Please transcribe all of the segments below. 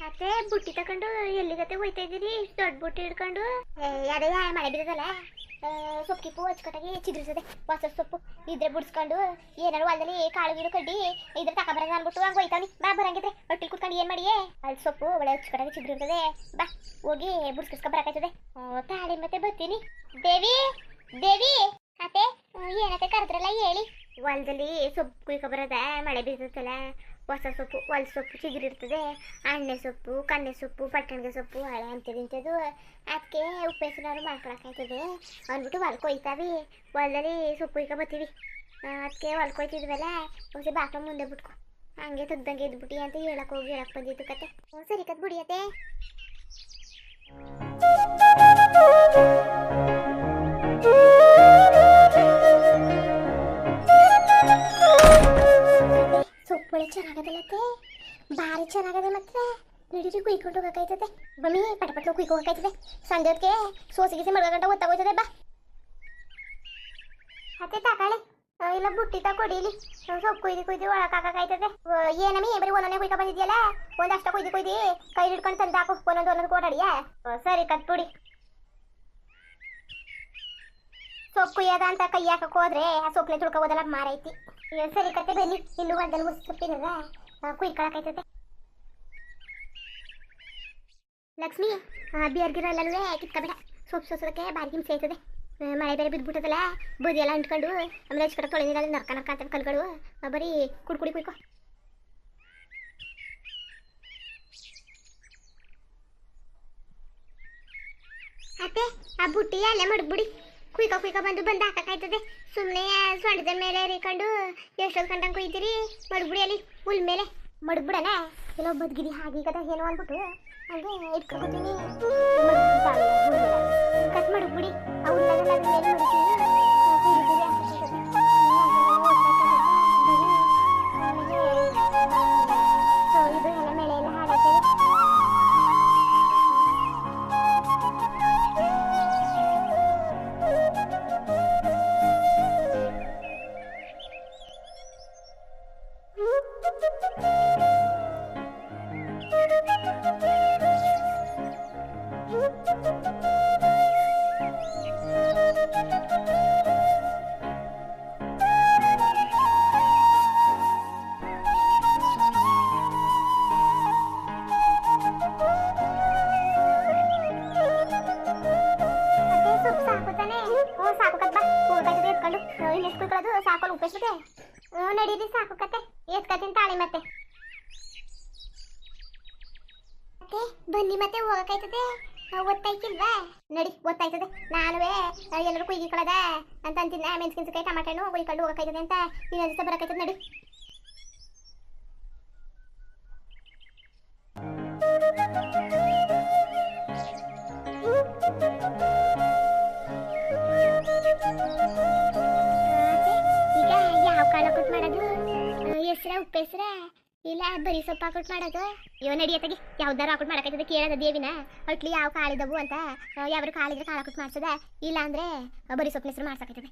ಮತ್ತೆ ಬುಟ್ಟಿ ತಕೊಂಡು ಎಲ್ಲಿಗತ್ತೆ ಹೋಯ್ತಾ ಇದ್ದೀರಿ? ದೊಡ್ಡ ಬುಟ್ಟಿ ಹಿಡ್ಕೊಂಡು. ಅದೇ ಮಳೆ ಬಿದ್ದದಲ್ಲ? ಸೊಪ್ಪು ಕಿಪ್ಪು ಹಚ್ಕೊಟ್ಟಾಗಿ ಚಿದ್ರಿಸದೆ. ಹೊಸ ಸೊಪ್ಪು. ಇದ್ರೆ ಬಿಡಿಸ್ಕೊಂಡು, ಏನಾರು ಹೊಲದಲ್ಲಿ ಕಾಳು ಗಿಡ ಕಡ್ಡಿ, ಇದ್ರೆ ತಗೊಬರೋಣ ಅನ್ಬಿಟ್ಟು ಹಂಗೆ ಹೋಯ್ತಾವ್ನಿ ಬಾ, ಬರಂಗಿದ್ರೆ. ಹೊಟ್ಟಿ ಕುತ್ಕೊಂಡು ಏನು ಮಾಡಿಯೇ? ಅಲ್ಲಿ ಸೊಪ್ಪು ಒಳ್ಳೆ ಹಚ್ಕೊಟ್ಟಾಗಿ ಚಿದ್ರಿರ್ತದೆ ಬಾ, ಹೋಗಿ ಬುಡ್ಸ್ಕಿಸ್ಕೊ ಬರಕಾಯ್ತದೆ ತಾಳಿ ಮತ್ತೆ ಬರ್ತೀನಿ. ದೇವಿ ದೇವಿ! ಅತ್ತೆ ಏನತ್ತೆ ಕರೆದ್ರಲ್ಲ ಹೇಳಿ. ಹೊಲದಲ್ಲಿ ಸೊಪ್ಪು ಕುಯ್ಕೊ ಬರೋದ? ಮಳೆ ಬಿದ್ದತ್ತಲ್ಲ ಹೊಸ ಸೊಪ್ಪು, ಒಲ್ ಸೊಪ್ಪು ಚಿಗುರಿರ್ತದೆ ಅಣ್ಣೆ ಸೊಪ್ಪು, ಕನ್ನೆ ಸೊಪ್ಪು, ಪಟ್ಟಣಿಗೆ ಸೊಪ್ಪು, ಹಳೆ ಅಂಥದ್ದು ಇಂಥದ್ದು. ಅದಕ್ಕೆ ಉಪ್ಪು ಮಾಡ್ಕೊಳಕಾಯ್ತದೆ ಅಂದ್ಬಿಟ್ಟು ಹೊಲ್ಕ್ ಹೋಯ್ತಾವಿ ಹೊಲದಲ್ಲಿ ಸೊಪ್ಪು ಈಗ ಬರ್ತೀವಿ. ಅದಕ್ಕೆ ಹೊಲ್ಕ್ ಹೋಯ್ತಿದ್ವಲ್ಲ ಹೊಸ ಬಾಕ್ಲ ಮುಂದೆ ಬಿಟ್ಕೊ. ಹಂಗೆ ತದ್ದಂಗೆ ಇದ್ಬಿಟ್ಟಿ ಅಂತ ಹೇಳಕ್ ಹೋಗಿ, ಹೇಳಕ್ ಬಂದಿದ್ದು ಕತೆ. ಸರಿ ಕತ್ ಬಿಡಿಯತ್ತೆ ಸೊಪ್ಪು ಒಳ್ಳೆ ಚೆನ್ನಾಗದಲ್ಲತ್ತೆ ಭಾರಿ ಚೆನ್ನಾಗದೆ ಮತ್ತೆ? ನಡೀರಿ ಕುಯ್ಕೊಂಡು ಹೋಗಕ್ಕಾಯ್ತದೆ ಬಮ್ಮಿ ಪಟ ಪಟ್ಲು ಕುಯ್ಕೊ ಹೋಗಕ್ಕಾಯ್ತದೆ ಸಂಜೆ ಹೊತ್ತಿಗೆ ಸೋಸಿ ಗೀಸಿ ಮಡ್ಗಂಟ ಒತ್ತಾಗೋಯ್ತದೆ ಬಾ. ಅತ್ತೆ ತಕಾಳಿ ಇಲ್ಲ ಬುಟ್ಟಿ ತಗೊಡಿಲಿ ಸೊಪ್ಪು ಕುಯ್ದು ಕುಯ್ದು ಒಳಕಾಕಾಯ್ತದೆ ಏನಮ್ಮಿ ಬರೀ ಒಂದೊಂದೇ ಕುಯ್ಕ ಬಂದಿದ್ಯಲ್ಲ? ಒಂದಷ್ಟ ಕುಯ್ದು ಕುಯ್ದು ಕೈ ಹಿಡ್ಕೊಂಡು ತಂದು ಹಾಕು ಒಂದೊಂದು ಒಂದೊಂದು ಕೋಟಾಡಿಯಾ ಸರಿ ಕಟ್ಬಿಡಿ ಸೊಪ್ಪು ಕುಯ್ಯದ ಅಂತ ಕೈ ಹಾಕಕ್ಕೆ ಹೋದ್ರೆ ಆ ಸೊಪ್ಪನೆ ತುಳ್ಕೋಬೋದಲ್ಲ ಮಾರೈತಿ. ಸರಿ ಕತೆ ಬನ್ನಿ. ಇನ್ನು ಹೊಲದಲ್ಲಿ ಮುಸ್ ಸೊಪ್ಪಿನದ ಕುಯ್ಕೊಳಕೈತದೆ ಲಕ್ಷ್ಮಿ ಬಿಯರ್ಗಿರಲ್ಲೂ ಕಿತ್ಕೊಬೇಡ. ಸೊಪ್ಪು ಸೋಸೋದಕ್ಕೆ ಬಾರಿ ಹಿಂಸೆ ಆಯ್ತದೆ. ಮಳೆ ಬೇರೆ ಬಿದ್ದುಬಿಟ್ಟದಲ್ಲ ಬದಿ ಎಲ್ಲ ಅಂಟ್ಕೊಂಡು, ಆಮೇಲೆ ಕಡೆ ತೊಳೆದಿರಲ್ಲ ನರ್ಕ ನರ್ಕ ಅಂತ ಕಲ್ಗಳು. ಬರೀ ಕುಡ್ ಕುಡಿ ಕುಯ್ಕೊ. ಅತ್ತೆ, ಆ ಬುಟ್ಟಿ ಅಲ್ಲೇ ಮಡ್ಬಿಡಿ ಕುಯ್ಕೊ, ಕುಯ್ಕ ಬಂದು ಬಂದು ಹಾಕಾಯ್ತದೆ ಸುಮ್ಮನೆ ಸೊಂಡದ ಮೇಲೆ ರೀಕೊಂಡು ಎಷ್ಟೊಂದು ಕಂಡಂಗೆ ಕುಯ್ತೀರಿ? ಮಡ್ಬಿಡಿ ಅಲ್ಲಿ ಹುಲ್ ಮೇಲೆ. ಏನೋ ಬದ್ಗಿರಿ ಹಾಗೆ ಕದ ಏನೋ ಅಂದ್ಬಿಟ್ಟು ಹಾಗೆ ಇಟ್ಕೊತೀನಿ ಕಟ್ ಮಡ್ಬಿಡಿ ಅವ್ರ ಮೇಲೆ ಒತ್ತಾಯ್ತಿಲ್ವಾ ನಡಿ, ಗೊತ್ತಾಯ್ತದೆ. ನಾನುವೇ ಎಲ್ಲರೂ ಕುಯ್ಗಿಕೊಳ್ಳದ ಅಂತ ಕೈ ಮೆಣಸಿನ್ಕಾಯಿ ಟಮಾಟಣ್ಣು ಕುಯ್ಕೊಂಡು ಹೋಗಕ್ಕಾಯ್ತದೆ ಅಂತ ನೀನು ದಿವಸ ಬರಕ್ಕಾಯ್ತದೆ ನಡಿ. ಈಗ ಯಾವ ಕೊಟ್ಟು ಮಾಡೋದು? ಹೆಸ್ರ, ಉಪ್ಪು ಹೆಸ್ರ? ಇಲ್ಲ, ಬರೀ ಸೊಪ್ಪು ಹಾಕೊಟ್ ಮಾಡೋದು. ಇವ್ ನಡಿಯತ್ತಾಗಿ ಯಾವ್ದಾರು ಹಾಕೊಟ್ ಮಾಡಕತ್ತದ ಕೇಳದ ದೇವಿನ. ಅಟ್ಲಿ ಯಾವ ಕಾಳಿದವು ಅಂತ ಯಾವ್ರು ಕಾಳಿದ್ರೆ ಕಾಳು ಹಾಕೊಟ್ ಮಾಡ್ಸದ. ಇಲ್ಲ ಅಂದ್ರೆ ಬರಿ ಸೊಪ್ಪಿನ ಹೆಸರು ಮಾಡ್ಸಕೈತದೆ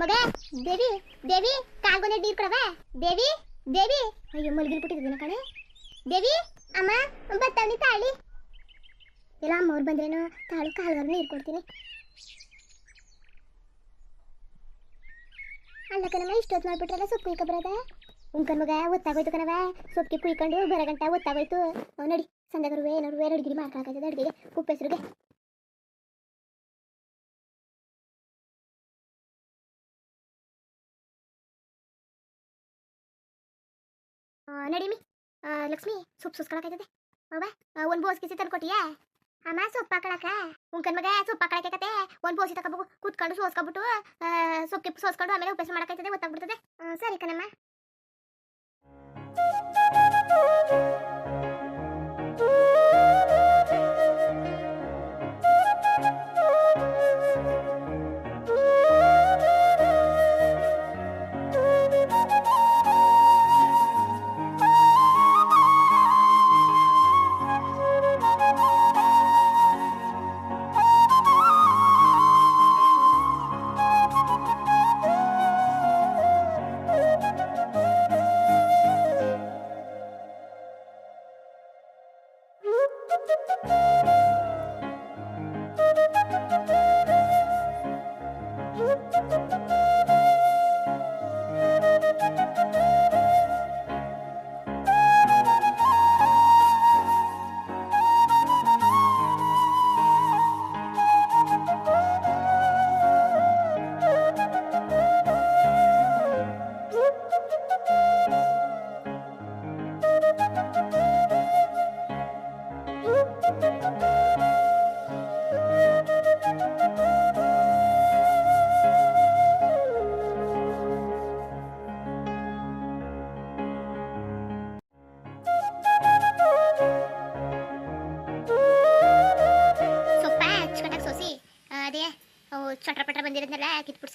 ಮಗ, ದೇವಿ ದೇವಿ, ಕಾಲ್ಗೊನೆ ನೀರ್ ಕೊಡವ. ದೇವಿ ದೇವಿ. ಅಯ್ಯೋ ಮಲ್ಗಿಲ್ ಬಿಟ್ಟಿದ್ದೀನಿ ಕಣೆ. ದೇವಿ, ಅಮ್ಮ ಬತ್ತವನಿ ತಾಳಿ. ಇಲ್ಲ ಅಮ್ಮವ್ರು ಬಂದ್ರೇನು? ತಾಳು ಕಾಲ್ಗಾರು ನೀರು ಕೊಡ್ತೀನಿ ಅಲ್ಲ ಕಣಮ್ಮ, ಇಷ್ಟೊತ್ತು ಮಾಡ್ಬಿಟ್ರಲ್ಲ ಸೊಪ್ಪು ಕುಯ್ಕೊ ಬರೋದ ಉಂಕನ್ ಮಗ, ಒತ್ತಾಗೋಯ್ತು ಕಣವ ಸೊಪ್ಪಿಗೆ ಕುಯ್ಕೊಂಡು ಬರಗಂಟ ಒತ್ತಾಗೋಯ್ತು. ಅವ್ ನಡಿ ಸಂದಗರು ಏನಾರು ಅಡುಗೆ ಮಾಡ್ಕೊಳಕಾಯ್ತದೆ ಅಡುಗೆಗೆ ಉಪ್ಪು ಹೆಸರಿಗೆ. ನಡಿಮಿ. ಲಕ್ಷ್ಮಿ, ಸೊಪ್ಪು ಸುಸ್ಕೊಳಕೈತದೆ ಅವ್ವ ಒಂದು ಬೋಸ್ ಕಿಸಿ ತಂದ್ಕೊಟ್ಟಿಯಾ? ಅಮ್ಮ, ಸೊಪ್ಪು ಹಾಕೊಳಕ ಉಂಕನ್ ಮಗ, ಸೊಪ್ಪು ಹಾಕೊಳಕ್ಕೆ ಕತೆ ಒಂದು ಬೋಸಿ ತಗೋಬೇಕು ಕೂತ್ಕೊಂಡು ಸೋಸ್ಕೊಬಿಟ್ಟು ಸೊಪ್ಪು ಸೋಸ್ಕೊಂಡು ಆಮೇಲೆ ಉಪಯೋಗ ಮಾಡಕೈತದೆ ಗೊತ್ತಾಗ್ಬಿಡ್ತದೆ ಸರಿ ಕಣಮ್ಮ.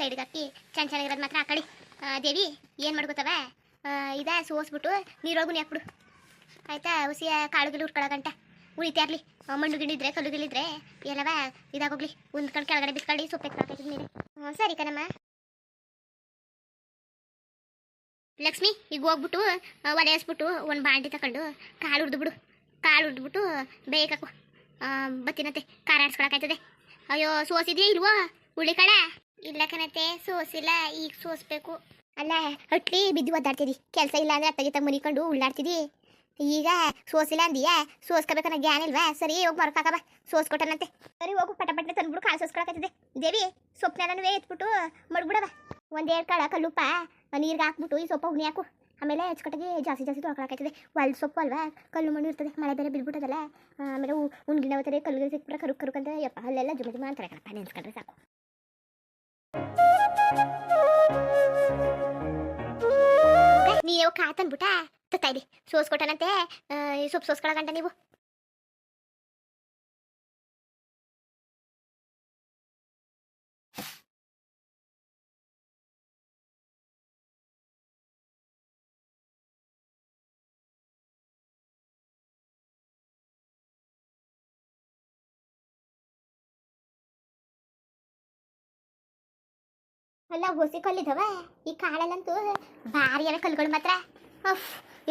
ಸೈಡ್ಗೆ ಹಾಕಿ ಚೆನ್ನ ಚೆನ್ನಾಗಿರೋದು ಮಾತ್ರ ಹಾಕಳಿ ಆ, ದೇವಿ ಏನು ಮಾಡ್ಕೋತವೆ? ಇದ ಸೋಸ್ಬಿಟ್ಟು ನೀರೊಳಗು ಹಾಕ್ಬಿಡು ಆಯಿತಾ ಹುಸಿ ಕಾಳುಗಳು ಹುರ್ಕೊಳ್ಳೋಗಂಟ ಉಳಿತಾ ಇರಲಿ. ಮಣ್ಣು ಗಿಂಡಿದ್ರೆ ಕಲ್ಲು ಗಿಳಿದ್ರೆ ಎಲ್ಲವ ಇದಾಗೋಗ್ಲಿ. ಉಂದ್ಕೊಂಡು ಕೆಳಗಡೆ ಬಿಸ್ಕೊಳ್ಳಿ ಸೊಪ್ಪೆ ಹಾಕೈತಿದ್ ನೀನು. ಹ್ಞೂ ಸರಿ ಕಣಮ್ಮ. ಲಕ್ಷ್ಮಿ ಈಗ ಹೋಗ್ಬಿಟ್ಟು ಒಲೆ ಹಸ್ಬಿಟ್ಟು ಒಂದು ಬಾಂಡಿ ತಗೊಂಡು ಕಾಳು ಹುರಿದ್ಬಿಡು ಕಾಳು ಹುರಿದ್ಬಿಟ್ಟು ಬೇಯಕಾಕು ಬತ್ತಿನತ್ತೆ ಖಾರ ಆಡ್ಸ್ಕೊಳಕಾಯ್ತದೆ ಅಯ್ಯೋ ಸೋಸಿದ್ಯಾ ಇಲ್ವೋ? ಹುಳಿ ಕಾಳ ಇಲ್ಲ ಕಣತೆ ಸೋಸಿಲ್ಲ ಈಗ ಸೋಸ್ಬೇಕು. ಅಲ್ಲ, ಹಟ್ಲಿ ಬಿದ್ದು ಒದ್ದಾಡ್ತಿದಿ. ಕೆಲಸ ಇಲ್ಲ ಅಂದ್ರೆ ಅತ್ತಗಿತ್ತ ಮುರಿಕೊಂಡು ಉಳ್ಳಾಡ್ತಿದಿ. ಈಗ ಸೋಸಿಲ್ಲ ಅಂದಿಯಾ? ಸೋಸ್ಕೋಬೇಕನ್ನ ಜ್ಞಾನ ಇಲ್ವಾ? ಸರಿ, ಹೋಗಿ ಮರ್ಕಾಕ ಬಾ ಸೋಸ್ಕೊಟ್ಟನಂತೆ ಸರಿ, ಹೋಗು ಪಟ ಪಟ್ಟನೆ ತಂದ್ಬಿಡು ಕಾಳು ಸೋಸ್ಕೊಳಕತ್ತಿದೆ ದೇವಿ ಸೊಪ್ಪನ್ನೆಲ್ಲನೂ ಎತ್ಬಿಟ್ಟು ಮಡ್ಬಿಡವ. ಒಂದೇರ್ ಕಾಳ ಕಲ್ಲುಪ್ಪ, ನೀರಿಗೆ ಹಾಕ್ಬಿಟ್ಟು ಈ ಸೊಪ್ಪು ಉಗ್ನಿ ಹಾಕು. ಆಮೇಲೆ ಅಚ್ಚುಕಟ್ಟಾಗಿ ಜಾಸ್ತಿ ಜಾಸ್ತಿ ತೊಳ್ಕೊಳಕೈತದೆ ಒಲ್ ಸೊಪ್ಪು ಅಲ್ವಾ? ಕಲ್ಲು ಮಣ್ಣು ಇರ್ತದೆ, ಮಳೆ ಬೇರೆ ಬಿದ್ಬಿಟ್ಟದಲ್ಲ. ಆಮೇಲೆ ಉಣ್ಗಿನ ಹೋಗ್ತಾರೆ ಕಲ್ಲು ಸಿಕ್ಬಿಟ್ರೆ ಕರು ಕರುಕಂತ ಯಪ್ಪ, ಅಲ್ಲೆಲ್ಲ ಜುಮ ಜುಮ ಅಂತಾರೆ ಕಣಪ್ಪ, ನೆನ್ಸ್ಕೊಂಡ್ರೆ ಸಾಕು. ನೀವು ಕಾತನ್ಬಿಟ್ಟ? ತೈರಿ ಸೋಸ್ಕೊಟ್ಟನಂತೆ ಸೊಪ್ಪು ಸೋಸ್ಕೊಳಗಂಟ ನೀವು. ಅಲ್ಲ ಹೊಸಿ ಕಲ್ಲಿದವ? ಈ ಕಾಳಲ್ಲಂತೂ ಭಾರಿ ಅವೆ ಕಲ್ಗಳು ಮಾತ್ರ.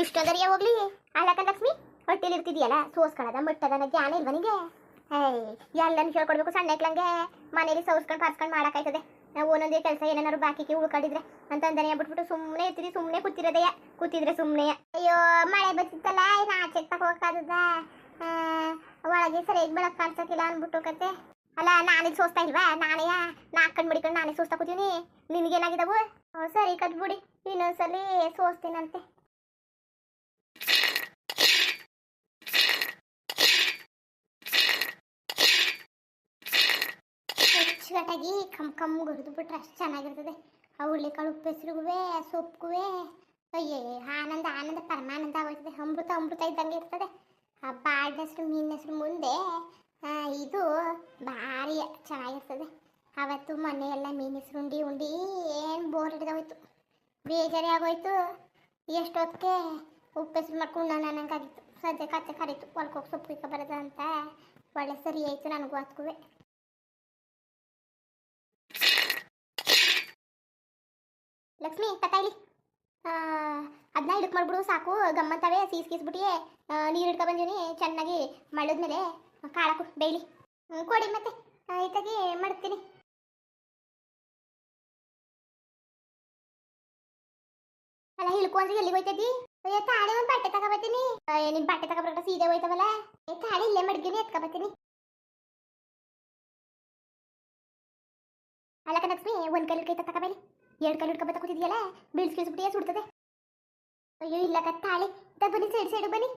ಇಷ್ಟೊಂದರಿಯ ಹೋಗ್ಲಿ. ಅಲ್ಲಕ ಲಕ್ಷ್ಮಿ, ಹೊಟ್ಟೆಲಿ ಇರ್ತಿದ್ಯಲ್ಲ ಸೋಸ್ಕೊಳ್ಳೋದ ಮುಟ್ಟದ ಜ್ಞಾನ ಇಲ್ವ ನಿಂಗೆ? ಏಯ್, ಎಲ್ಲನೂ ಹೇಳ್ಕೊಡ್ಬೇಕು ಸಣ್ಣ ಐಕ್ಲಂಗೆ ಮನೇಲಿ ಸೌಸ್ಕೊಂಡು ಪಾರ್ಸ್ಕೊಂಡು ಮಾಡೋಕ್ಕಾಯ್ತದೆ. ನಾವು ಒಂದೊಂದೇ ಕೆಲಸ ಏನೇನಾದ್ರು ಬಾಕಿಗೆ ಉಳ್ಕೊಂಡಿದ್ರೆ ಅಂತಂದನೇ ಬಿಟ್ಬಿಟ್ಟು ಸುಮ್ಮನೆ ಇರ್ತೀರಿ ಸುಮ್ಮನೆ ಕೂತಿರೋದಯ್ಯ ಕೂತಿದ್ರೆ ಸುಮ್ಮನೆ ಅಯ್ಯೋ, ಮಳೆ ಬತ್ತಿತ್ತಲ್ಲ ಏನು ಆಚೆ ತಗೋಕಾದ ಒಳಗೆ ಸರಿಯಾಗಿ ಬೆಳಕ್ ಕಾಣಿಸೋಕಿಲ್ಲ ಅಂದ್ಬಿಟ್ಟು ಕತೆ. ಅಲ್ಲ ನಾನೇ ಸೋಸ್ತಾ ಇಲ್ವಾ? ನಾನೇ ನಾಲ್ಕು ಕಣ್ಣು ಮುಡಿಕೊಂಡು ನಾನೇ ಸೋಸ್ತಾ ಕೂತೀನಿ ನಿನಗೇನಾಗಿದ್ದಾವು ಸರಿ, ಕಟ್ಬಿಡಿ. ಇನ್ನೊಂದ್ಸಲಿ ಸೋಸ್ತೀನಂತೆ. ಅಚ್ಚುಕಟ್ಟಾಗಿ ಕಮ್ ಕಮ್ ಗುರಿದು ಬಿಟ್ರೆ ಅಷ್ಟು ಚೆನ್ನಾಗಿರ್ತದೆ. ಆ ಹುಳ್ಳಿಕಾಳು ಉಪ್ಪೆಸ್ರಿಗೂ ಸೊಪ್ಪುವೆ ಅಯ್ಯೇ, ಆನಂದ ಆನಂದ, ಪರಮಾನಂದ ಆಗೋಯ್ತದೆ. ಅಮೃತ ಅಮೃತ ಇದ್ದಂಗೆ ಇರ್ತದೆ. ಆ ಬಾಡಿನ ಹೆಸರು ಮೀನಿನ ಹೆಸರು ಮುಂದೆ ಇದು ಭಾರಿ ಚೆನ್ನಾಗಿರ್ತದೆ. ಅವತ್ತು ಮೊನ್ನೆ ಎಲ್ಲ ಮೀನು ಹೆಸರು ಉಂಡಿ ಏನು ಬೋರ್ ಹಿಡ್ದೋಯ್ತು. ಬೇಜಾರೇ ಆಗೋಯ್ತು. ಎಷ್ಟೊತ್ತಿಗೆ ಉಪ್ಪೆಸ್ರು ಮಾಡ್ಕೊಂಡು ನಾನು ಅನ್ನಂಗಾಗಿತ್ತು. ಸದ್ಯ ಕತ್ತೆ ಕರೀತು. ಹೊಲ್ಕೋಗಿ ಸೊಪ್ಪು ಇಕ್ಕ ಅಂತ ಒಳ್ಳೆ ಸರಿ ಆಯಿತು ನನಗೂ ಅದಕ್ಕೂ ಲಕ್ಷ್ಮಿ ತತಾಯಿಲಿ ಅದನ್ನ ಹಿಡಕ್ ಮಾಡ್ಬಿಡು ಸಾಕು. ಗಮ್ಮತ್ತವೆ. ಸೀಸ್ ನೀರು ಹಿಡ್ಕೊ ಬಂದೀನಿ ಚೆನ್ನಾಗಿ ಮಳ್ಳದ್ಮೇಲೆ ಕಾಳಕು ಡೈಲಿ ಕೊಡಿ ಮತ್ತೆ. ಆಯ್ತಾಗಿ ಮಾಡ್ತೀನಿ. ಅಲ್ಲ ಹಿಳ್ಕೊಂಡ್ರೆ ಎಲ್ಲಿಗೆ ಹೋಯ್ತದಿ? ಅಯ್ಯೋ ತಾಳಿ ಒಂದು ಬಟ್ಟೆ ತಗೋಬತ್ತೀನಿ. ನಿನ್ ಬಟ್ಟೆ ತಗೋಬರ್ಕ ಸೀದೆ ಹೋಯ್ತವಲ್ಲ? ಏ, ತಾಳಿ ಇಲ್ಲೇ ಮಡ್ಗಿನಿ ಎತ್ಕೋಬತ್ತೀನಿ ಅಲ್ಲ ಲಕ್ಷ್ಮಿ ಒಂದ್ ಕೈ ಕೈತ ತಗೋಬೇಲಿ ಎರಡು ಕೈ ಹಿಡ್ಕೊಬತ್ತ ಕೂತಿದ್ಯಲ್ಲ? ಬೀಳ್ಸ್ಕಿಸ್ಬಿಟ್ಟಿಯೇ ಸುಡ್ತದೆ. ಅಯ್ಯೋ, ಇಲ್ಲ ತಾಳಿ. ತ ಬನ್ನಿ, ಸೈಡ್ ಸೈಡ್ ಬನ್ನಿ.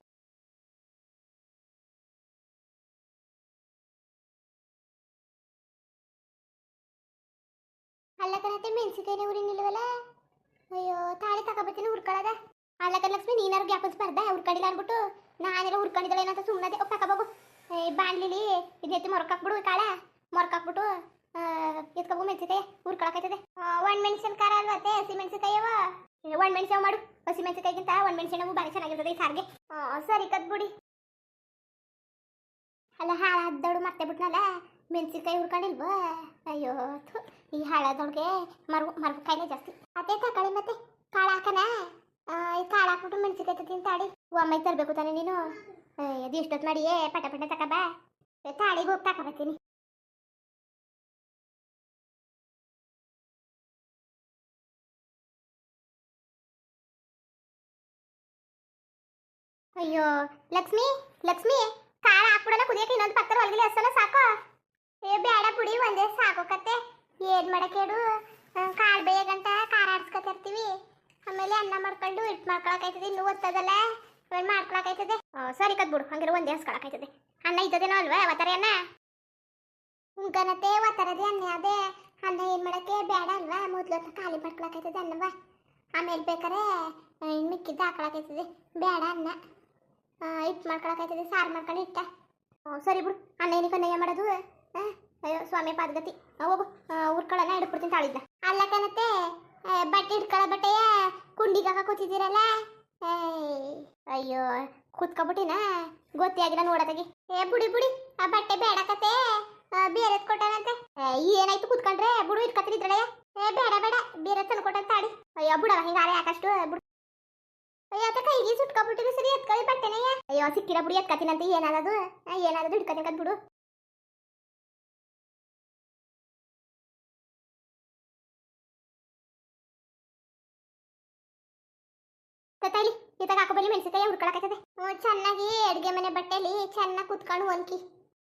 ಅಲ್ಲ ಕಣತೆ ಮೆಣಸಿಕಾಯಿನೇ ಉರಿ ನಿಲ್ವಲ್ಲ ಅಯ್ಯೋ, ತಾಳಿ ತಗೋಬತ್ತೀನಿ ಹುರ್ಕೊಳ್ಳೋದ. ಅಲ್ಲಕ ಲಕ್ಷ್ಮಿ ನೀನಾರು ಗ್ಯಾಪನ್ ಬರ್ದ ಹುರ್ಕೊಂಡಿಲ್ಲ ಅನ್ಬಿಟ್ಟು ನಾನೆಲ್ಲ ಹುರ್ಕೊಂಡಿದ್ದಲ್ಲ ಏನಂತ ಸುಮ್ಮನೆ ಒಪ್ಪ, ತಗೋಬು. ಬಾಣ್ಲಿಲಿ ಇದೆತ್ತಿ ಮೊರಕಾಕ್ಬಿಡು ಕಾಳ. ಮೊರಕಾಕ್ಬಿಟ್ಟು ಎತ್ಕೊಬೋ ಮೆಣಸಿಕಾಯಿ ಹುರ್ಕೊಳಕೈತದೆ ಒಣ ಮೆಣಸಿನ ಖಾರ ಅಲ್ವಾ ಅತ್ತೆ, ಹಸಿ ಮೆಣಸಿಕಾಯವ ಒಣ ಮೆಣಸಿನ ಮಾಡು. ಹಸಿ ಮೆಣಸಿಕಾಯಿಗಿಂತ ಒಣ ಮೆಣಸಿನ ಭಾರಿ ಚೆನ್ನಾಗಿರ್ತದೆ ಈ ಸಾರಿಗೆ. ಸರಿ, ಕದ್ಬಿಡಿ. ಅಲ್ಲ ಹಾಳಾದವಳು ಮತ್ತೆ ಬಿಟ್ನಲ್ಲ? ಮೆಣಸಿನ್ಕಾಯಿ ಹುರ್ಕೊಂಡಿಲ್ವಾ? ಅಯ್ಯೋ ಈ ಹಾಳದೊಳಗೆ ಮರು ಮರು ಕಾಯಿಲೆ ಜಾಸ್ತಿ. ಅದೇ ತಕೊಳ್ಳಿ ಮತ್ತೆ ಕಾಳು ಹಾಕನ ಈ ಕಾಳು ಹಾಕ್ಬಿಟ್ಟು ಮೆಣಸಿನ್ಕಾಯಿ ತತ್ತೀನಿ ತಾಡಿ ಒಮ್ಮೆ ತರಬೇಕು ತಾನೆ ನೀನು? ಅದು ಎಷ್ಟೊತ್ತು ಮಾಡಿಯೇ? ಪಟ ಪಟ ತಕಬಾ ತಾಳಿಗೆ ಹೋಗಿ ತಕೊಬತ್ತೀನಿ ಅಯ್ಯೋ, ಲಕ್ಷ್ಮಿ ಲಕ್ಷ್ಮಿ, ಕಾಳ ಹಾಕ್ಬಿಡೋಣ, ಕುದಿಯಕ್ಕೆ ಇನ್ನೊಂದು ಪಕ್ಕದ ಒಳಗಿಲಿ ಹಸನ ಸಾಕು? ಏ, ಬೇಡ ಪುಡಿ ಒಂದೇ ಸಾಕು ಏನ್ ಏನ್ ಹೇಳು? ಕಾಳು ಬೇಯಗಂಟ ಖಾರ ಆಡ್ಸ್ಕೊತಿರ್ತೀವಿ ಆಮೇಲೆ ಅನ್ನ ಮಾಡ್ಕೊಂಡು ಹಿಟ್ಟು ಮಾಡ್ಕೊಳಕಾಯ್ತದೆ, ಇನ್ನೂ ಒತ್ತದಲ್ಲ. ಇವಾಗ ಮಾಡ್ಕೊಳಕಾಯ್ತದೆ. ಸರಿ ಕದ್ ಬಿಡು ಹಂಗಿರೋ ಒಂದೇ ಹಸ್ಕೊಳಕಾಯ್ತದೆ. ಅನ್ನ ಇದ್ದದೇನೋ ಅಲ್ವಾ, ಒತ್ತಾರೆ ಅನ್ನ? ಉಂಕನತೆ ಒತ್ತರದೆ ಅನ್ನ ಅದೇ. ಅನ್ನ ಏನ್ ಮಾಡಕ್ಕೆ? ಬೇಡ ಅಲ್ವಾ, ಮೊದ್ಲು ಖಾಲಿ ಮಾಡ್ಕೊಳಕಾಯ್ತದೆ ಅನ್ನವ. ಆಮೇಲೆ ಬೇಕಾರೆ ಮಿಕ್ಕಿದ್ದ ಹಾಕೊಳಕಾಯ್ತದೆ. ಬೇಡ ಅನ್ನ. ಹಿಟ್ಟು ಮಾಡ್ಕೊಳಕಾಯ್ತದೆ, ಸಾರು ಮಾಡ್ಕೊಂಡು ಇಟ್ಟ ಸರಿ ಬಿಡು, ಅನ್ನ ಏನಕ್ಕೆ ಮಾಡೋದು? ಅಯ್ಯೋ ಸ್ವಾಮಿ ಪಾದಗತಿ. ಹೋಗು. ಉರ್ಕೊಳ್ಳೋಣ ಹಿಡ್ಬಿಡ್ತೀನಿ ತಾಳಿದ್ನ ಅಲ್ಲ ಕಣತೆ ಬಟ್ಟೆ ಹಿಡ್ಕೊಳ್ಳೋ ಬಟ್ಟೆಯ? ಕುಂಡಿಗೆ ಹಾಕ ಕೂತಿದ್ದೀರಲ್ಲ? ಅಯ್ಯೋ ಕೂತ್ಕೊಬಿಟ್ಟಿನ? ಗೊತ್ತಿಯಾಗಿಲ್ಲ ನೋಡತಾಗಿ ಏ ಬುಡಿ ಬುಡಿ ಆ ಬಟ್ಟೆ ಬೇಡ ಕತೆ. ಬೇರೆ ಏ, ಏನಾಯ್ತು ಕೂತ್ಕೊಂಡ್ರೆ? ಬುಡು ಇಟ್ಕೊತಿದ್ರಳೆ ಏ ಬೇಡ ಬೇಡ ಬೇರೆ ತಂದು ಕೊಟ್ಟಂತ ತಾಡಿ ಅಯ್ಯೋ ಬುಡವ ಹಿಂಗಾರೆ ಯಾಕಷ್ಟು? ಬುಡು ಅಯ್ಯೋ ಅತ್ತ ಕೈಗೆ ಸುಟ್ಕೊಬಿಟ್ಟಿರಿ ಸರಿ ಎತ್ಕೊಳ್ಳಿ ಬಟ್ಟೆನೆಯ ಅಯ್ಯೋ ಸಿಕ್ಕಿರ ಬುಡಿ ಎತ್ಕತೀನಂತ ಏನಾದದು? ಏನಾದದು ಹಿಡ್ಕತೀನಿ ಬಿಡು. ತತಾಯ್ಲಿ ಇತ್ತಾಗ ಹಾಕೋಬಲ್ಲಿ ಮೆಣಸಿಕಾಯಿ ಹುಡ್ಕೊಳಕತ್ತದೆ ಹ್ಞೂ, ಚೆನ್ನಾಗಿ ಅಡುಗೆ ಮನೆ ಬಟ್ಟೆಲಿ ಚೆನ್ನಾಗಿ ಕುತ್ಕೊಂಡು ಒನ್ಕಿ.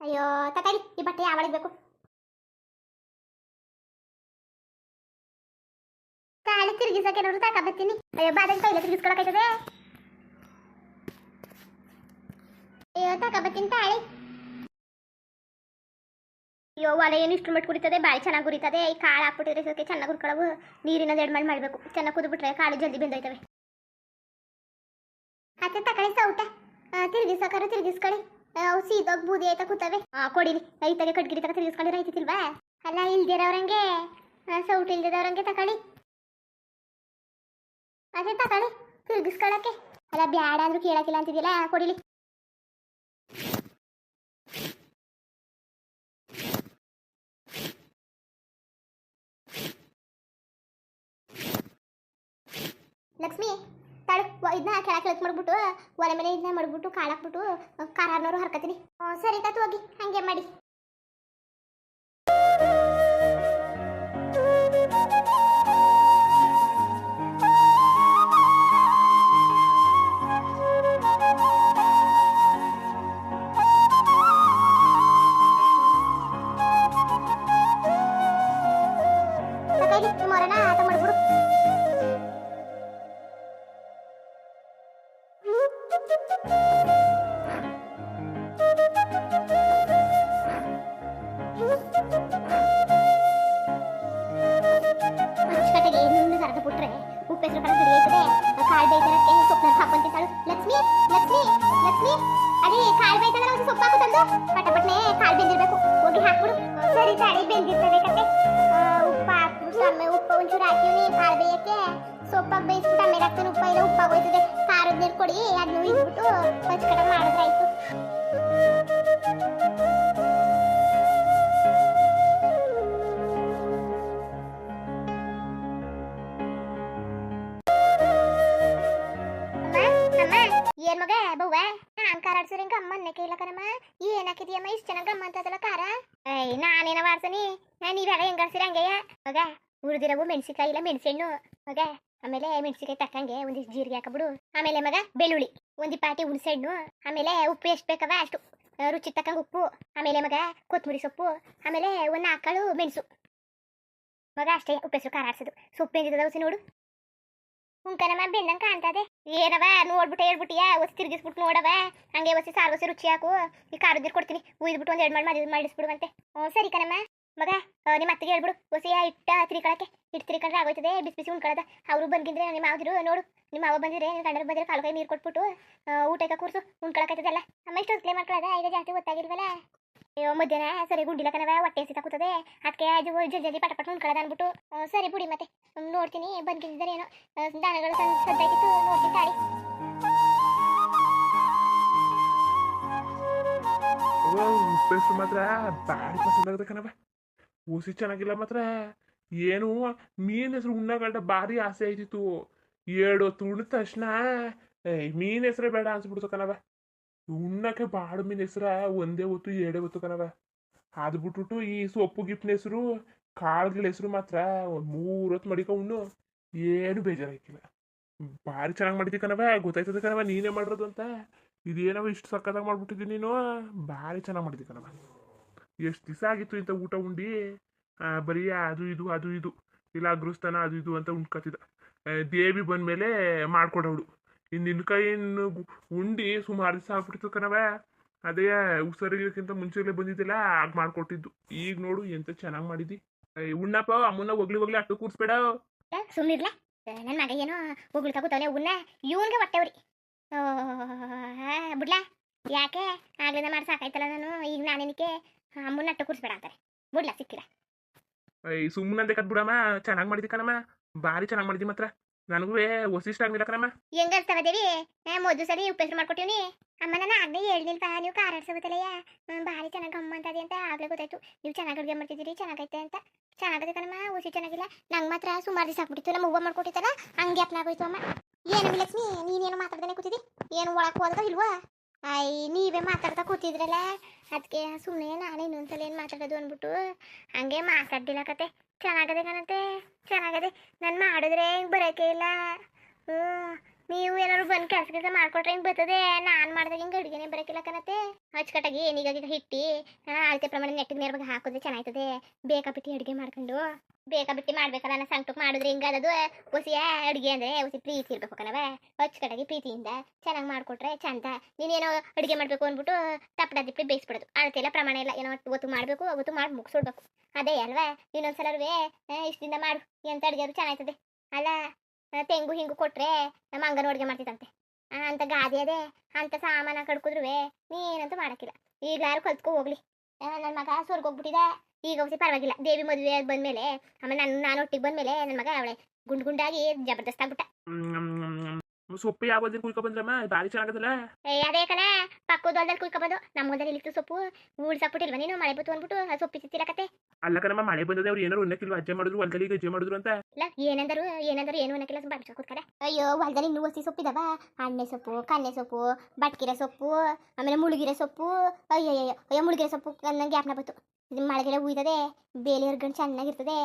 ಅಯ್ಯೋ ತತಾಯ್ಲಿ ಈ ಬಟ್ಟೆ ಯಾವಳಿಗೆ ಬೇಕು? ಕಾಳು ತಿರುಗಿಸಕ್ಕೆ ನೋಡ್ರು ತಾಕ ಬರ್ತೀನಿ. ಅಯ್ಯೋ ಬಾದನ್ ಕೈಲ ತಿರುಗಿಸ್ಕೊಳಕೈತದೆ ಅಯ್ಯೋ ತಾಕ ಬರ್ತೀನಿ, ತಾಳಿ. ಅಯ್ಯೋ, ಒಲೆ ಏನು ಇಷ್ಟು ಮಟ್ಟು ಕುಡಿತದೆ? ಬಾಯಿ ಚೆನ್ನಾಗಿ ಉರಿತದೆ? ಈ ಕಾಳು ಹಾಕ್ಬಿಟ್ಟಿದ್ರೆ ಇದಕ್ಕೆ ಚೆನ್ನಾಗಿ ಹುರ್ಕೊಳ್ಳವು ನೀರಿನ ಎರಡು ಮಾಡಿ ಮಾಡಬೇಕು. ಚೆನ್ನಾಗಿ ಕುದ್ಬಿಟ್ರೆ ಕಾಳು ಜಲ್ದಿ ಬೆಂದೋಯ್ತವೆ. ಅತ್ತೆ ತಕೊಳ್ಳಿ ಸೌಟ ತಿರುಗಿಸಕಾರ ತಿರುಗಿಸ್ಕೊಳ್ಳಿ. ಅವು ಸೀದೋಗಿ ಬೂದಿ ಆಯ್ತಾ ಕೂತವೆ. ಆ ಕೊಡಿಲಿ ಐತಾಗೆ ಕಟ್ಗಿರಿ ತಕ ತಿರುಗಿಸ್ಕೊಂಡಿರ ಐತಿಲ್ವಾ ಅಲ್ಲ ಇಲ್ದಿರೋರಂಗೆ ಸೌಟ್ ಇಲ್ದಿದವ್ರಂಗೆ ತಕೊಳ್ಳಿ. ಅದೇ ತಕೊಳ್ಳಿ ತಿರುಗಿಸ್ಕೊಳಕ್ಕೆ ಅಲ್ಲ, ಬ್ಯಾಡ ಅಂದ್ರೂ ಕೇಳಕ್ಕಿಲ್ಲ ಅಂತಿದ್ದಿಲ್ಲ ಕೊಡಿಲಿ ಲಕ್ಷ್ಮಿ ತಾಳು ಇದನ್ನ ಕೆಳಕ್ಕೆ ಕೆಳಕ್ಕೆ ಮಾಡ್ಬಿಟ್ಟು ಒಲೆ ಮೇಲೆ ಇದನ್ನ ಮಾಡ್ಬಿಟ್ಟು ಕಾಳಾಕ್ಬಿಟ್ಟು ಹರ್ಕತೀನಿ ಹ್ಞೂ ಸರಿ ಕತ್ ಹೋಗಿ. ಹಂಗೆ ಮಾಡಿ. ಒಂದು ಸೊಪ್ಪು ಕಾಲು ಬೆಂದಿರ್ಬೇಕು. ಹೋಗಿ ಹಾಕ್ಬಿಡು. ಸರಿ ತಾಳಿ, ಬೆಂದಿರ್ತದೆ ಕತೆ. ಉಪ್ಪು ಹಾಕ್ಬಿಟ್ಟು ಉಪ್ಪು, ಒಂಚೂರು ಹಾಕಿವ್ನಿ ಕಾಳು ಬೇಯಕ್ಕೆ. ಸೊಪ್ಪಾಗಿ ಬೇಯಿಸ್ಬಿಟ್ಟು ಆಮೇಲೆ ಹಾಕ್ತಾನೆ. ಉಪ್ಪ ಇಲ್ಲ ಉಪ್ಪಾಗೋಯ್ತದೆ ಖಾರದ ನೀರು ಕೊಡಿ ಅದನ್ನು ಇದ್ಬಿಟ್ಟು ಪಚ್ಕಟ ಮಾಡಿದ್ರಾಯ್ತು ಏನ್ ಮಗ, ಬವ್ವ? ನಾನ್ ಖಾರ ಆಡ್ಸಿರ ಹಿಂಗ ಅಮ್ಮ ಏನ್ ಹಾಕಿದ್ಯಮ್ಮ ಇಷ್ಟು ಚೆನ್ನಾಗಿ ಗಮ್ಮ ಅಂತದಲ್ಲ ಖಾರ? ಏಯ್, ನಾನೇನ ಮಾಡ್ತೀನಿ ನೀವೆಲ್ಲ ಹೆಂಗ್ ಆಡ್ಸಿರ ಹಂಗೆಯ? ಮಗ ಉರಿದಿರವು ಮೆಣಸಿಕಾಯಿ ಇಲ್ಲ ಮೆಣಸೆಣ್ಣು. ಮಗ ಆಮೇಲೆ ಮೆಣಸಿಕಾಯಿ ತಕ್ಕಂಗೆ ಒಂದಿಷ್ಟು ಜೀರಿಗೆ ಹಾಕಬಿಡು. ಆಮೇಲೆ ಮಗ ಬೆಳ್ಳುಳ್ಳಿ, ಒಂದಿ ಪಾಟಿ ಹುಣಸೆಣ್ಣು. ಆಮೇಲೆ ಉಪ್ಪು ಎಷ್ಟು ಬೇಕವ ಅಷ್ಟು ರುಚಿ ತಕ್ಕಂಗೆ ಉಪ್ಪು. ಆಮೇಲೆ ಮಗ ಕೊತ್ತಂಬರಿ ಸೊಪ್ಪು. ಆಮೇಲೆ ಒಂದು ಆಕಳು ಮೆಣಸು. ಮಗ ಅಷ್ಟೇ ಉಪ್ಪು ಹೆಸರು ಖಾರ ಆಡ್ಸೋದು. ಸೊಪ್ಪು ಔಸಿ ನೋಡು. ಉಂಕನಮ್ಮ, ಬೆಂದಂಗೆ ಕಾಣ್ತದೆ. ಏನವ, ನೋಡ್ಬಿಟ್ಟು ಹೇಳ್ಬಿಟ್ಟಿಯಾ? ಒಸಿ ತಿರ್ಗಿಸ್ಬಿಟ್ಟು ನೋಡವ. ಹಂಗೆ ಒಸಿ ಸಾರು ಒಸಿ ರುಚಿ ಹಾಕು. ಈ ಖಾರದ ನೀರು ಕೊಡ್ತೀನಿ. ಉಯ್ದ್ಬಿಟ್ಟು ಒಂದು ಎರಡು ಮಾಡಿ ಮಾಡಿ, ಮಾಡಿಸ್ಬಿಡುವಂತೆ. ಹ್ಞೂ, ಸರಿ ಕಣಮ್ಮ. ಮಗ ನಿಮ್ಮ ಅತ್ತಿಗೆ ಹೇಳ್ಬಿಡು. ಒಸಿ ಇಟ್ಟ ತಿರ್ಕೊಳಕ್ಕೆ. ಇಟ್ಟು ತಿರ್ಕೊಂಡ್ರೆ ಆಗೋಯ್ತದೆ, ಬಿಸಿ ಬಿಸಿ ಉಣ್ಕೊಳ್ಳೋದ ಅವರು ಬಂದಿದ್ರೆ ನಿಮ್ಮ ಮಾವದಿರು, ನೋಡು. ನಿಮ್ಮ ಮಾವ ಬಂದಿದ್ರೆ ನಿಮ್ಮ ಗಂಡರು ಬಂದಿದ್ರೆ ಕಾಲು ಕೈ ನೀರು ಕೊಟ್ಬಿಟ್ಟು ಊಟಕ್ಕೆ ಕೂರ್ಸು. ಆಯ್ತದಲ್ಲ. ಅಮ್ಮ ಇಷ್ಟು ಕ್ಲೇ ಮಾಡ್ಕೊಳ್ಳೋದ ಈಗ ಜಾಸ್ತಿ ಗೊತ್ತಾಗಿಲ್ವಲ್ಲ ಅಯ್ಯೋ, ಮಧ್ಯಾಹ್ನ. ಸರಿ ಗುಂಡಿಲ್ಲ ಕಣವ ಹೊಟ್ಟೆ ಹಸಿ ಕೂತದೆ. ಅದಕ್ಕೆ ಅದು ಜಲ್ದಿ ಜಲ್ದಿ ಪಟ ಪಟ ಉಣ್ಕೊಳ್ಳೋದ ಅಂದ್ಬಿಟ್ಟು ಸರಿ, ಬಿಡಿ ಮತ್ತೆ. ನೋಡ್ತೀನಿ ಬಂದ್ಕಿದ್ದಾರೆ ಏನೋ. ದಾನಗಳು ಸದ್ದಾಯ್ತಿತ್ತು, ನೋಡ್ತೀನಿ, ತಾಳಿ. ಉಪ್ಪೆಸರು ಮಾತ್ರ ಭಾರಿ ಪಸಂದ್ ಆಗದೆ ಕಣವ ಊಸಿ ಚೆನ್ನಾಗಿಲ್ಲ ಮಾತ್ರ. ಏನು, ಮೀನ್ ಹೆಸರು ಉಣ್ಣಗಂಟ ಭಾರಿ ಆಸೆ ಆಯ್ತಿತ್ತು. ಎರಡು ಹೊತ್ತು ಉಣ್ದ ತಕ್ಷಣ ಮೀನ್ ಹೆಸರೇ ಬೇಡ ಅನ್ಸ್ಬಿಡ್ತು ಕಣವ ಉಣ್ಣಕ್ಕೆ ಬಾಡ ಮೀನ್ ಹೆಸ್ರ ಒಂದೇ ಹೊತ್ತು, ಎರಡೇ ಹೊತ್ತು ಕಣವ ಅದು ಬಿಟ್ಬಿಟ್ಟು ಈ ಸೊಪ್ಪು ಗಿಪ್ಪಿನ ಹೆಸರು, ಕಾಳುಗಳ ಹೆಸರು ಮಾತ್ರ ಒಂದು ಮೂರು ಹೊತ್ತು ಮಡಿಕ ಉಣ್ಣು. ಏನು ಬೇಜಾರಾಗಿಲ್ಲ ಭಾರಿ ಚೆನ್ನಾಗಿ ಮಾಡಿದ್ದಿ ಕಣವ ಗೊತ್ತಾಯ್ತದ ಕಣವ ನೀನೇ ಮಾಡಿರೋದು ಅಂತ. ಇದೇನವ ಇಷ್ಟು ಸಕ್ಕತ್ತಾಗಿ ಮಾಡ್ಬಿಟ್ಟಿದ್ದೀನಿ ನೀನು? ಭಾರಿ ಚೆನ್ನಾಗಿ ಮಾಡಿದ್ದಿ ಕಣವ ಎಷ್ಟು ದಿವಸ ಆಗಿತ್ತು ಇಂಥ ಊಟ ಉಂಡಿ? ಬರೀ ಅದು ಇದು ಅದು ಇದು. ಇಲ್ಲ ಅಗ್ರಸ್ತಾನ ಅದು ಇದು ಅಂತ ಉಣ್ಕತ್ತಿದ್ದ. ದೇವಿ ಬಂದ್ಮೇಲೆ ಮಾಡ್ಕೊಡವಳು. ಇನ್ನು ನಿನ್ನ ಕೈಯನ್ನು ಉಂಡು ಸುಮಾರು ದಿವಸ ಆಗ್ಬಿಡ್ತು ಕಣವ ಅದೇ ಹುಷಾರಿಗಿಂತ ಮುಂಚೆಲೇ ಬಂದಿದ್ದಿಲ್ಲ ಆಗ ಮಾಡ್ಕೊಟ್ಟಿದ್ದು. ಈಗ ನೋಡು ಎಂತ ಚೆನ್ನಾಗಿ ಮಾಡಿದ್ದಿ ಉಣ್ಣಪ್ಪ ಅಮ್ಮನ ಒಗ್ಲಿ ಒಗ್ಲಿ ಅಟ್ಟು ಕೂರ್ಸ್ಬೇಡ. ಸುಮ್ಮನಿರ್ಲ ನನ್ನ ಮಗ ಏನೋ ಉಗುಳ್ತಾ ಕೂತವನೆ ಉನ್ನ ಇವನ್ಗೆ ಹೊಟ್ಟೆವ್ರಿ ಬಿಡ್ಲ ಯಾಕೆ ಆಗ್ಲಿಂದ ಮಾಡಿ ಸಾಕಾಯ್ತಲ್ಲ ನಾನು? ಈಗ ನಾನೇನಕ್ಕೆ ಅಮ್ಮನ ಅಟ್ಟು ಕೂರಿಸ್ಬೇಡ ಅಂತಾರೆ. ಬಿಡ್ಲ ಸಿಕ್ಕಿರ ಸುಮ್ಮನೆ ಸುಮ್ಮನೆ ಕತ್ ಬಿಡಮ್ಮ ಚೆನ್ನಾಗಿ ಮಾಡಿದ್ದಿ ಕಣಮ್ಮ. ಭಾರಿ ಚೆನ್ನಾಗಿ ಮಾಡಿದ್ದಿ ಮಾತ್ರ. ನನಗೂ ವಸಿಷ್ಠ ಆಗ್ಲಿಲ್ಲ ಕಣಮ್ಮ. ಹೆಂಗ ಅನ್ಸ್ತವ ದೇವಿ? ಮೊದ್ಲು ಸರಿ ಉಪಯೋಗ ಮಾಡ್ಕೊಟ್ಟಿವ್ನಿ ಅಮ್ಮ, ನಾನು ಆಗ್ಲೇ ಹೇಳ್ನಿಲ್ಪ ನೀವು ಕಾರ್ ಆಡ್ಸೋಗುತ್ತಲ್ಲಯ್ಯ? ಭಾರಿ ಚೆನ್ನಾಗಿ ಅಂತದೆ ಅಂತ ಆಗ್ಲೇ ಗೊತ್ತಾಯ್ತು. ನೀವು ಚೆನ್ನಾಗಿ ಅಡುಗೆ ಮಾಡ್ತಿದ್ದೀರಿ, ಚೆನ್ನಾಗೈತೆ ಅಂತ. ಚೆನ್ನಾಗದೆ ಕಣಮ್ಮ ಹುಸಿ ಚೆನ್ನಾಗಿಲ್ಲ. ನಂಗೆ ಮಾತ್ರ ಸುಮಾರು ದಿವಸ ಆಗ್ಬಿಟ್ಟಿತ್ತು, ನಮ್ಮ ಹೂವು ಮಾಡ್ಕೊಟ್ಟಿತ್ತಲ್ಲ, ಹಂಗೆ ಅಪ್ನಾಗೋಯ್ತು ಅಮ್ಮ. ಏನು ಲಕ್ಷ್ಮಿ ನೀನೇನು ಮಾತಾಡ್ದೇ ಕೂತಿದ್ದಿ ಏನು ಒಳಕ್ಕೆ ಹೋದ ಇಲ್ವಾ? ಅಯ್ಯ ನೀವೇ ಮಾತಾಡ್ತಾ ಕೂತಿದ್ರಲ್ಲ. ಅದಕ್ಕೆ ಸುಮ್ಮನೆ ನಾನೇ ಇನ್ನೊಂದ್ಸಲ ಏನು ಮಾತಾಡೋದು ಅಂದ್ಬಿಟ್ಟು ಹಂಗೆ ಮಾತಾಡ್ದಿಲ್ಲ ಕತೆ. ಚೆನ್ನಾಗದೆ ಕಣತೆ ಚೆನ್ನಾಗದೆ. ನಾನು ಮಾಡಿದ್ರೆ ಹಿಂಗೆ ಬರೋಕೆ ಇಲ್ಲ. ಹ್ಞೂ ನೀವು ಏನಾದ್ರು ಬಂದು ಕೆಲಸ ಕೆಲಸ ಮಾಡ್ಕೊಟ್ರೆ ಹಿಂಗೆ ಬರ್ತದೆ. ನಾನು ಮಾಡಿದಾಗ ಹಿಂಗೆ ಅಡುಗೆನೇ ಬರೋಕಿಲ್ಲ ಕಣತೆ ಅಚ್ಚುಕಟ್ಟಾಗಿ ಏನೀಗ ಹಿಟ್ಟಿ ಅಳತೆ ಪ್ರಮಾಣ ನೆಟ್ಟಿಗೆ ನೇರವಾಗಿ ಹಾಕಿದ್ರೆ ಬೇಕಾ ಬಿಟ್ಟಿ ಅಡುಗೆ ಮಾಡ್ಕೊಂಡು. ಬೇಕಾಬಿಟ್ಟು ಮಾಡ್ಬೇಕಲ್ಲ ನಾನು ಸಂಕಟಕ್ಕೆ ಮಾಡಿದ್ರೆ ಹಿಂಗೆ ಅದದು ಹೊಸಿಯ ಅಡುಗೆ ಅಂದರೆ ಹೊಸಿ ಪ್ರೀತಿ ಇರಬೇಕು ಕಣವ ಅಚ್ಚುಕಟ್ಟಾಗಿ ಪ್ರೀತಿಯಿಂದ ಚೆನ್ನಾಗಿ ಮಾಡಿಕೊಟ್ರೆ ಚಂದ. ನೀನೇನೋ ಅಡುಗೆ ಮಾಡಬೇಕು ಅಂದ್ಬಿಟ್ಟು ತಪ್ಪಡ ದಿಪ್ಪಿ ಬೇಯಿಸ್ಬಿಡೋದು. ಅಳತೆ ಎಲ್ಲ ಪ್ರಮಾಣ ಇಲ್ಲ ಏನೋ ಒತ್ತು ಮಾಡಬೇಕು ಅವತ್ತು ಮಾಡಿ ಮುಗಿಸ್ಬಿಡ್ಬೇಕು ಅದೇ ಅಲ್ವಾ? ಇನ್ನೊಂದ್ಸಲವೇ ಇಷ್ಟದಿಂದ ಮಾಡು. ಎಂತ ಅಡುಗೆ ಅದು ಚೆನ್ನಾಗ್ತದೆ ಅಲ್ಲ ತೆಂಗು ಹಿಂಗು ಕೊಟ್ರೆ ನಮ್ಮ ಅಂಗನವಾಡಿಗೆ ಮಾಡ್ತಿತ್ತಂತೆ ಆ, ಅಂತ ಗಾದೆ ಅದೇ ಅಂತ ಸಾಮಾನ ಕಡ್ಕುದ್ರು ನೀನಂತ ಮಾಡಕ್ಕಿಲ್ಲ. ಯಾರು ಕಲ್ತ್ಕೊ ಹೋಗ್ಲಿ. ನನ್ನ ಮಗ ಸ್ವರ್ಗ ಹೋಗ್ಬಿಟ್ಟಿದ. ಈಗ ಹೋಗಿ ಪರವಾಗಿಲ್ಲ. ದೇವಿ ಮದುವೆ ಬಂದ್ಮೇಲೆ ಆಮೇಲೆ ನಾನು ನಾನು ಒಟ್ಟಿಗೆ ಬಂದ್ಮೇಲೆ ನನ್ನ ಮಗ ಅವಳೆ ಗುಂಡ್ ಗುಂಡಾಗಿ ಜಬರ್ದಸ್ತ್ ಆಗ್ಬಿಟ್ಟ. ಸೊಪ್ಪು ಯಾವ ದಿನ ಕುಯ್ಕೊ ಬಂದ್ರಮ್ಮ ಭಾರಿ ಚೆನ್ನಾಗದಲ್ಲ ಏ ಅದೇ ಕಣ ಪಕ್ಕದ ಹೊಲದಲ್ಲಿ ಕುಯ್ಕೊಬಂದು ನಮ್ಮ ಹೊಲದಲ್ಲಿ ಇಲ್ಲಿತ್ತು ಸೊಪ್ಪು ಉಳ್ಸಾಕ್ಬಿಟ್ಟಿಲ್ವ ನೀನು ಮಳೆ ಬತ್ತು ಅಂದ್ಬಿಟ್ಟು ಆ ಸೊಪ್ಪು ಸಿತ್ತಿರಕತ್ತೆ ಅಲ್ಲ ಕಣಮ್ಮ ಮಳೆ ಬಂದದೆ ಅವ್ರು ಏನಾರು ಉಣ್ಣಕ್ಕಿಲ್ವ ಅಜ್ಜೆ ಮಾಡಿದ್ರು ಹೊಲ್ದಲ್ಲಿ ಅಜ್ಜೆ ಮಾಡಿದ್ರು ಅಂತ ಇಲ್ಲ ಏನಂದರು ಏನಂದರು ಏನು ಅನ್ನಕ್ಕಿಲ್ಲ ಬಾಡಿಸ್ಕೊ ಕೂತ್ಕಡೆ ಅಯ್ಯೋ ಹೊಲದಲ್ಲಿ ಇನ್ನೂ ಹಸಿ ಸೊಪ್ಪಿದಾವ ಅಣ್ಣೆ ಸೊಪ್ಪು ಕನ್ನೆ ಸೊಪ್ಪು ಬಟ್ಕಿರ ಸೊಪ್ಪು ಆಮೇಲೆ ಮುಳುಗಿರ ಸೊಪ್ಪು ಅಯ್ಯೋ ಅಯ್ಯೋ ಅಯ್ಯೋ ಮುಳುಗಿರ ಸೊಪ್ಪು ನಂಗೆ ಜ್ಞಾಪನ ಬಂತು ಇದು ಮಳೆಗೆಲ್ಲ ಉಯ್ತದೆ ಬೇಲಿ ಚೆನ್ನಾಗಿರ್ತದೆ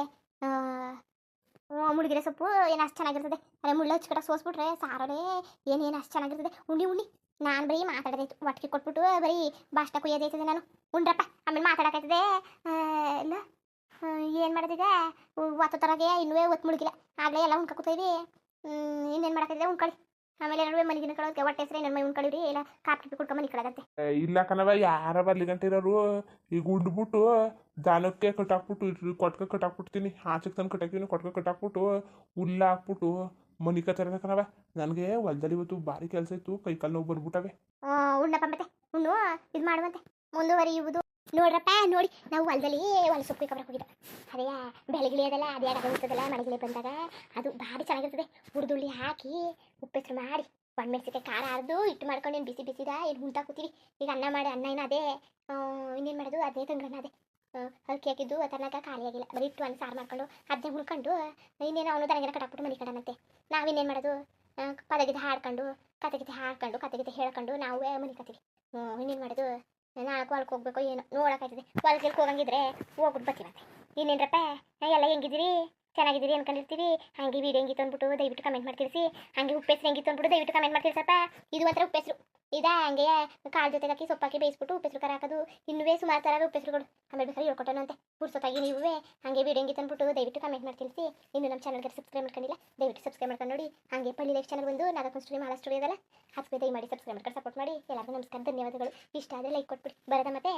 ಮುಳುಗಿರೆ ಸೊಪ್ಪು ಏನು ಅಷ್ಟು ಚೆನ್ನಾಗಿರ್ತದೆ? ಅದೇ ಮುಳ್ಳು ಹಚ್ಕಟ ಸೋಸ್ಬಿಟ್ರೆ ಸಾರನೇ ಏನೇನು ಅಷ್ಟು ಚೆನ್ನಾಗಿರ್ತದೆ? ಉಂಡಿ ಉಂಡಿ. ನಾನು ಬರೀ ಮಾತಾಡೋದಾಯ್ತು ಒಟ್ಟಿಗೆ ಕೊಟ್ಬಿಟ್ಟು ಬರೀ ಬಾಷ್ಟ ಕುಯ್ಯೋದೈತದೆ ನಾನು. ಉಂಡ್ರಪ್ಪ ಆಮೇಲೆ ಮಾತಾಡೋಕೈತದೆ ಇಲ್ಲ. ಏನು ಮಾಡೋದಿದೆ ಒತ್ತು ತರಗೆ ಇನ್ನೂ ಒತ್ತು ಮುಳುಗಿಲ್ಲ. ಆಗಲೇ ಎಲ್ಲ ಉಣ್ಕೊತೀವಿ ಕೂತೈವಿ ಇನ್ನೇನು ಮಾಡೋಕೈತದೆ ಉಣ್ಕೊಳ್ಳಿ ಆಮೇಲೆ ಎರಡು ಮನೆಗಿನ ಕಳೋದಕ್ಕೆ ಹೊಟ್ಟೆ ಹೆಸರು ಇನ್ನೊಂದು ಮೈ ಉಣ್ಕೊಳ್ಳಿರಿ ಇಲ್ಲ ಕಾಪಿ ಕುಡ್ಕೊಂಡು ಮನೆ ಕಳದಂತೆ ಏ, ಇಲ್ಲ ಕಣವ ಯಾರ ಬರ್ಲಿ ಗಂಟೆ ಇರೋರು. ಈಗ ಉಂಡ್ಬಿಟ್ಟು ದನಕ್ಕೆ ಕಟ್ಟಾಕ್ಬಿಟ್ಟು ಇಟ್ರು ಕೊಟ್ಕ ಕಟ್ಟಾಕ್ಬಿಡ್ತೀನಿ, ಆಚೆಗೆ ತಂದು ಕಟ್ಟಾಕಿನಿ ಕೊಟ್ಕ ಕಟ್ಟಾಕ್ಬಿಟ್ಟು, ಹುಲ್ಲ ಹಾಕ್ಬಿಟ್ಟು ಮನಿಕ ಕತ್ತರದ ಕಣವ ನನಗೆ ಹೊಲ್ದಲ್ಲಿ ಇವತ್ತು ಭಾರಿ ಕೆಲಸ ಇತ್ತು, ಕೈ ಕಾಲು ನೋವು ಬಂದ್ಬಿಟ್ಟವೆ ಉಣ್ಣಪ್ಪ ಮತ್ತೆ, ಉಣ್ಣು, ಇದು ಮಾಡುವಂತೆ ಮುಂದುವರಿಯುವುದು. ನೋಡ್ರಪ್ಪ, ನೋಡಿ, ನಾವು ಹೊಲದಲ್ಲಿ ಹೊಲ ಸೊಪ್ಪು ಕಬ್ರ ಹೋಗಿದ್ದೆ. ಅದೇ, ಬೆಳಗಿಳಿ ಅದಲ್ಲ, ಅದೇ ಆಗ ಹೋಗ್ತದಲ್ಲ ಮಳೆಗಿಳಿ ಬಂದಾಗ. ಅದು ಭಾರಿ ಚೆನ್ನಾಗಿರ್ತದೆ. ಹುರಿದುಳ್ಳಿ ಹಾಕಿ, ಉಪ್ಪೆಸರು ಮಾಡಿ ಒಣಮೆಣಸಿಗೆ ಖಾರ ಹರಿದು ಇಟ್ಟು ಮಾಡ್ಕೊಂಡು, ಏನು ಬಿಸಿ ಬಿಸಿದ, ಏನು ಹುಂತಾ ಕೂತೀವಿ. ಈಗ ಅನ್ನ ಮಾಡಿ, ಅನ್ನ ಏನು ಅದೇ. ಇನ್ನೇನು ಮಾಡೋದು? ಅದೇ ತಂಗಣ್ಣ ಅದೇ. ಅಕ್ಕಿ ಹಾಕಿದ್ದು ತನಕ ಖಾಲಿ ಆಗಿಲ್ಲ. ಬರೀ ಇಟ್ಟು ಒಂದು ಸಾರು ಮಾಡ್ಕೊಂಡು ಅದನ್ನೇ ಹುಳ್ಕೊಂಡು ಇನ್ನೇನು ಅವನು ತನಗೆ ಕಟಾಕ್ಬಿಟ್ಟು ಮನೆ ಕಡನಂತೆ. ನಾವಿನ್ನೇನು ಮಾಡೋದು? ಆ, ಪದಗೀತೆ ಹಾಡ್ಕೊಂಡು ಕತೆಗೀತೆ ಹಾಡ್ಕೊಂಡು ಕತೆಗೀತೆ ಹೇಳ್ಕೊಂಡು ನಾವು ಮನೆ ಕತ್ತೀವಿ ಹ್ಞೂ ಇನ್ನೇನು ಮಾಡೋದು? ನಾಲ್ಕು ಹೊಲಕ್ಕೆ ಹೋಗ್ಬೇಕು ಏನು ನೋಡೋಕ್ಕಾಯ್ತದೆ ಹೊಲಕ್ಕೆ ಹೋಗಂಗಿದ್ರೆ ಹೋಗ್ಬಿಟ್ಟು ಬರ್ತೀವಂತೆ. ಇನ್ನೇನ್ರಪ್ಪ? ಎಲ್ಲ ಹೆಂಗಿದ್ದೀರಿ? ಚೆನ್ನಾಗಿದ್ದೀರಿ ಅನ್ಕೊಂಡಿರ್ತೀವಿ ಹಂಗೆ ವೀಡಿಯೋ ಹೆಂಗಿತ್ತು ಅಂದ್ಬಿಟ್ಟು ದಯವಿಟ್ಟು ಕಮೆಂಟ್ ಮಾಡ್ತಿರ್ಸಿ. ಹಂಗೆ ಉಪ್ಪೆಸ್ರು ಹೆಂಗಿತ್ತು ಅಂದ್ಬಿಟ್ಟು ದಯವಿಟ್ಟು ಕಮೆಂಟ್ ಮಾಡ್ತಿರ್ಸಪ್ಪ. ಇದು ಒಂಥರ ಉಪ್ಪೆಸ್ರು ಇದಾ ಹಂಗೆ ಕಾಳು ಜೊತೆಗೆ ಹಾಕಿ ಸೊಪ್ಪಾಕಿ ಬೇಯಿಸ್ಬಿಟ್ಟು ಉಪ್ಪೆಸ್ರು ಕರ ಹಾಕೋದು. ಇನ್ನೂ ಸುಮಾರು ಥರ ಉಪ್ಪೆಸ್ರುಗಳು ಆಮೇಲೆ ಬೇಕಾದ್ರೆ ಹೇಳ್ಕೊಟ್ಟನಂತೆ ಪುರ್ಸೊತ್ತಾಗಿ ನೀವೇ. ಹಂಗೆ ವೀಡಿಯೋ ಹೆಂಗಿತ್ತು ಅಂದ್ಬಿಟ್ಟು ದಯವಿಟ್ಟು ಕಮೆಂಟ್ ಮಾಡಿ ಇನ್ನು ನಮ್ಮ ಚಾನಲ್ಗೆ ಸಬ್ಸ್ಕ್ರೈಬ್ ಮಾಡ್ಕೊಂಡಿಲ್ಲ, ದಯವಿಟ್ಟು ಸಬ್ಸ್ಕ್ರೈಬ್ ಮಾಡ್ಕೊಂಡು ನೋಡಿ. ಹಾಗೆ ಪಳ್ಳಿ ಲೈಫ್ ಚಾನಲ್ ಬಂದು ನಾಲ್ಕು ಸ್ಟೋರಿ ಮಾಲಾ ಸ್ಟೋರಿ ಅದಲ್ಲ ಅದಕ್ಕೆ ದಯಮಾಡಿ ಸಬ್ಸ್ಕ್ರೈಬ್ ಮಾಡ್ಕೊಂಡು ಸಪೋರ್ಟ್ ಮಾಡಿ. ಎಲ್ಲರಿಗೂ ನಮಸ್ಕಾರ, ಧನ್ಯವಾದಗಳು. ಇಷ್ಟ ಆದರೆ ಲೈಕ್ ಕೊಟ್ಬಿಡಿ. ಬರೋದ ಮತ್ತೆ.